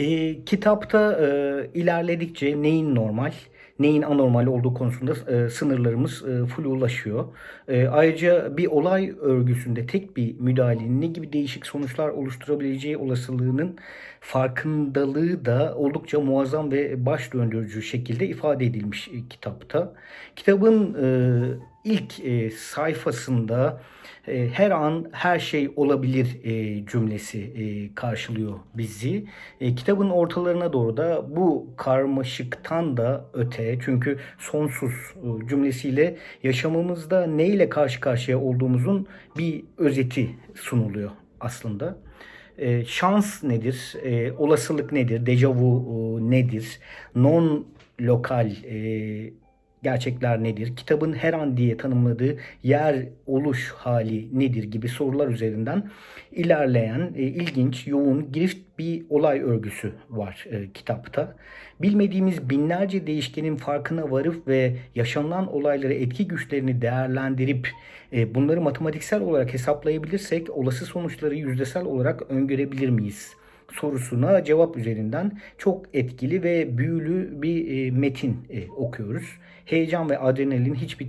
E, kitapta e, ilerledikçe neyin normal, neyin anormal olduğu konusunda e, sınırlarımız e, flulaşıyor. E, ayrıca bir olay örgüsünde tek bir müdahalenin ne gibi değişik sonuçlar oluşturabileceği olasılığının farkındalığı da oldukça muazzam ve baş döndürücü şekilde ifade edilmiş e, kitapta. Kitabın e, ilk e, sayfasında e, her an her şey olabilir e, cümlesi e, karşılıyor bizi. E, kitabın ortalarına doğru da bu karmaşıktan da öte çünkü sonsuz e, cümlesiyle yaşamımızda neyle karşı karşıya olduğumuzun bir özeti sunuluyor aslında. E, şans nedir? E, olasılık nedir? Dejavu e, nedir? Non lokal e, gerçekler nedir? Kitabın her an diye tanımladığı yer oluş hali nedir gibi sorular üzerinden ilerleyen e, ilginç, yoğun, girift bir olay örgüsü var e, kitapta. Bilmediğimiz binlerce değişkenin farkına varıp ve yaşanılan olaylara etki güçlerini değerlendirip e, bunları matematiksel olarak hesaplayabilirsek olası sonuçları yüzdesel olarak öngörebilir miyiz? Sorusuna cevap üzerinden çok etkili ve büyülü bir e, metin e, okuyoruz. Heyecan ve adrenalin hiç bitmiyor.